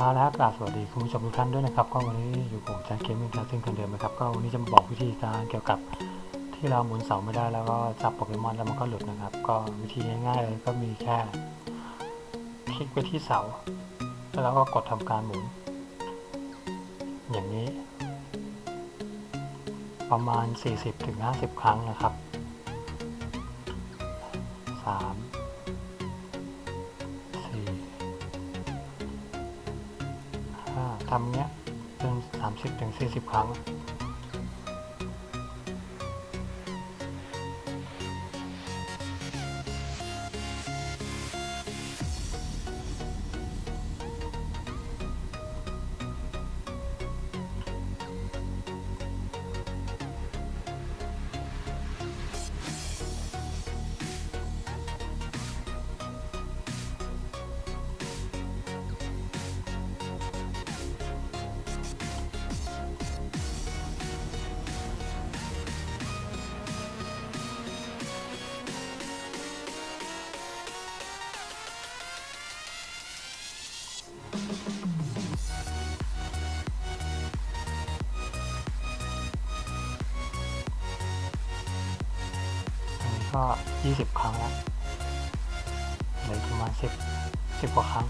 เอาละครับกราบสวัสดีคุณผู้ชมทุกท่านด้วยนะครับก็วันนี้อยู่ผมจ็คเกมมิ่งแคสซิ่งคนเดิมนะครับก็วันนี้จะมาบอกวิธีการเกี่ยวกับที่เราหมุนเสาไม่ได้แล้วก็จับโปเกมอนแล้วมันก็หลุดนะครับ ก็วิธีง่ายๆเลยก็มีแค่คลิกไปที่เสา แล้วก็กดทำการหมุน อย่างนี้ ประมาณ 40-50 ครั้งนะครับ 3 ทำเนี้ยเป็นสามสิบถึงสี่สิบครั้ง ก็ยี่สิบครั้งแล้วเหลือประมาณสิบสิบกว่าครั้ง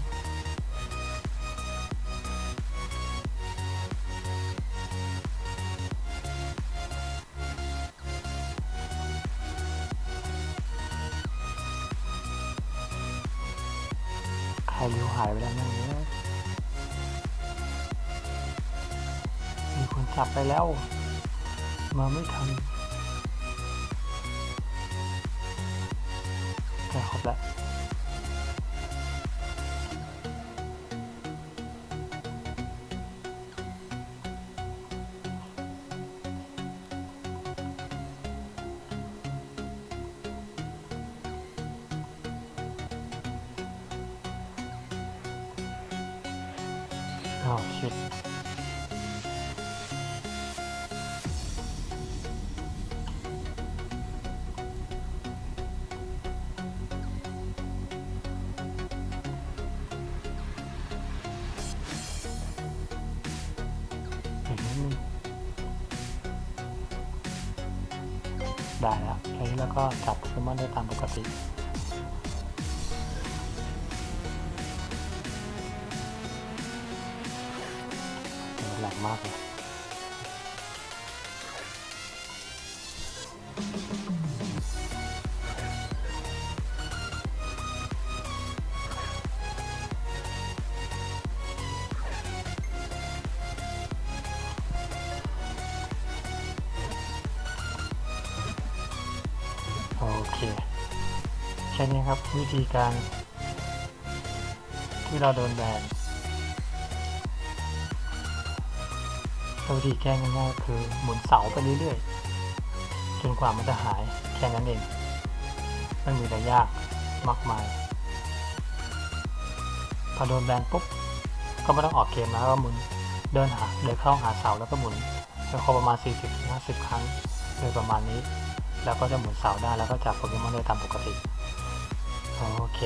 ใครริวหายไปแล้วนั่นเนี่ยมีคนจับไปแล้ว มาไม่ทัน ใกล้คร ได้แล้วแค่นี้แล้วก็จับโปเกมอนได้ตามปกติแหลกมากเลย เคแค่นี้ครับวิธีการ ที่เราโดนแบนวิธีแก้ง่ายๆคือหมุนเสาไปเรื่อยๆจนกว่ามันจะหายแค่นั้นเองไม่มีอะไรยากมากมายพอโดนแบนปุ๊บก็ไม่ต้องออกเกมแล้วก็หมุนเดินหาเดินเข้าหาเสาแล้วก็หมุนไปครบประมาณ 40-50 ครั้งโดยประมาณนี้ แล้วก็จะหมุนเสาได้แล้วก็จับโปเกมอนได้ตามปกติ โอเค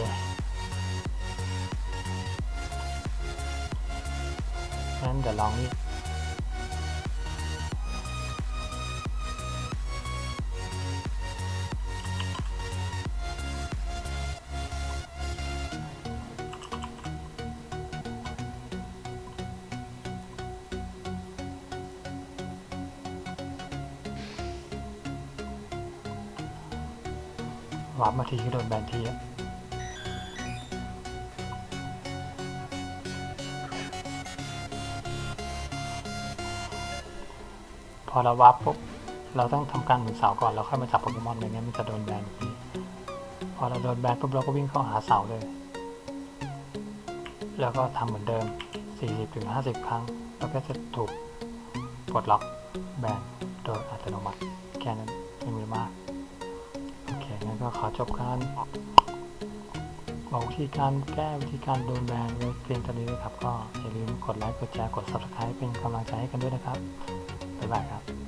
งั้นเดี๋ยวลองนี่ วาร์ปมาทีก็โดนแบนทีอะพอเราวาร์ปปุ๊บเราต้องทำการหมุนเสาก่อนแล้วค่อยมาจับโปเกมอนไม่งั้นมันจะโดนแบนทีพอเราโดนแบนปุ๊บเราก็วิ่งเข้าหาเสาเลย แล้วก็ทำเหมือนเดิม 40-50 ครั้ง แล้วก็จะถูกปลดล็อกแบนโดยอัตโนมัติแค่นั้นไม่มีมาก นั้นก็ขอจบการบอกวิธีการแก้วิธีการโดนแบนไว้เพียงเท่านี้นะครับ ก็อย่าลืมกดไลค์กดแชร์กด subscribe เป็นกำลังใจให้กันด้วยนะครับบ๊ายบายครับ